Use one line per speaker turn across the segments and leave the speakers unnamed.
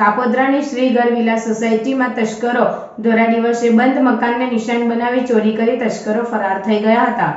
કાપોદ્રાની શ્રી ગરવિલા સોસાયટીમાં તસ્કરો ધોરા દિવસે બંધ મકાનને નિશાન બનાવી ચોરી કરી તસ્કરો ફરાર થઈ ગયા હતા.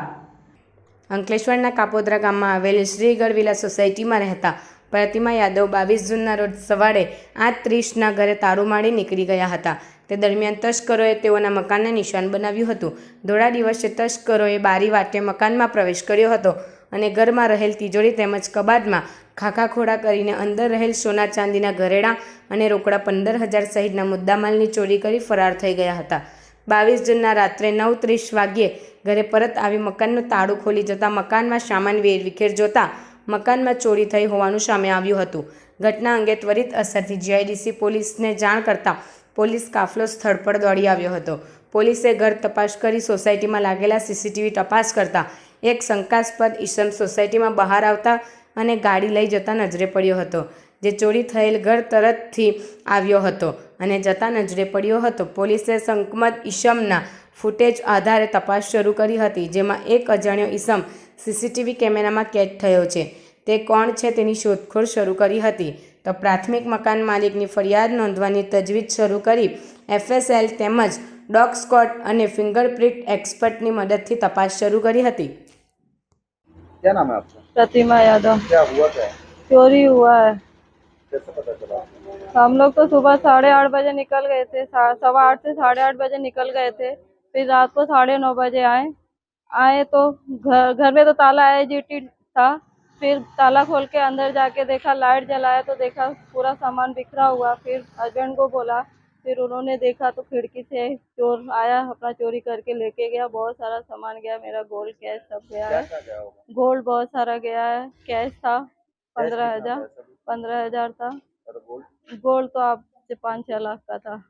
અંકલેશ્વરના કાપોદ્રા ગામમાં આવેલી શ્રી ગઢવિલા સોસાયટીમાં રહેતા પ્રતિમા યાદવ બાવીસ જૂનના રોજ સવારે આઠ ત્રીસના ઘરે તારું મારી નીકળી ગયા હતા. તે દરમિયાન તસ્કરોએ તેઓના મકાનને નિશાન બનાવ્યું હતું. ધોળા દિવસે તસ્કરોએ બારી વાટે મકાનમાં પ્રવેશ કર્યો હતો અને ઘરમાં રહેલ તિજોરી તેમજ કબાટમાં ખાખા ખોડા કરીને અંદર રહેલ સોના ચાંદીના ઘરેણાં અને રોકડા પંદર હજાર સહિતના મુદ્દામાલની ચોરી કરી ફરાર થઈ ગયા હતા. બાવીસ જૂનના રાત્રે નવ ત્રીસ વાગ્યે ઘરે પરત આવી મકાનનું તાળું ખોલી જતા મકાનમાં સામાન વેર વિખેર જોતા મકાનમાં ચોરી થઈ હોવાનું સામે આવ્યું હતું. ઘટના અંગે ત્વરિત અસરથી જીઆઈડીસી પોલીસને જાણ કરતાં પોલીસ કાફલો સ્થળ પર દોડી આવ્યો હતો. પોલીસે ઘર તપાસ કરી સોસાયટીમાં લાગેલા સીસીટીવી તપાસ કરતા એક શંકાસ્પદ ઈસમ સોસાયટીમાં બહાર આવતા અને ગાડી લઈ જતા નજરે પડ્યો હતો, જે ચોરી થયેલ ઘર તરતથી આવ્યો હતો. અને જતા નજરે પડ્યો હતો, પોલીસે સંકમત ઈસમના ફૂટેજ આધારે તપાસ શરૂ કરી હતી, જેમાં એક અજાણ્યો ઈસમ સીસીટીવી કેમેરામાં કેદ થયો છે. તે કોણ છે તેની શોધખોળ શરૂ કરી હતી. તો પ્રાથમિક મકાન માલિકની ફરિયાદ નોંધવાની તજવીજ શરૂ કરી એફએસએલ તેમજ ડોગ સ્કોટ અને ફિંગરપ્રિન્ટ એક્સપર્ટની મદદથી તપાસ શરૂ કરી હતી.
क्या नाम है आपका?
प्रतिमा यादव।
क्या हुआ क्या?
चोरी हुआ है।
कैसे पता चला?
हम लोग तो सुबह साढ़े आठ बजे निकल गए थे सवा आठ से साढ़े आठ बजे निकल गए थे फिर रात को साढ़े नौ बजे आए। आए तो घर घर में तो ताला है जीटी था फिर ताला खोल के अंदर जाके देखा लाइट जलाया तो देखा पूरा सामान बिखरा हुआ फिर हस्बैंड को बोला फिर उन्होंने देखा तो खिड़की से चोर आया अपना चोरी करके लेके गया बहुत सारा सामान गया मेरा गोल्ड कैश सब गया है। गोल्ड बहुत सारा गया है कैश था पंद्रह हज़ार पंद्रह हज़ार था।
गोल्ड?
गोल्ड तो आपसे पाँच छः लाख का था।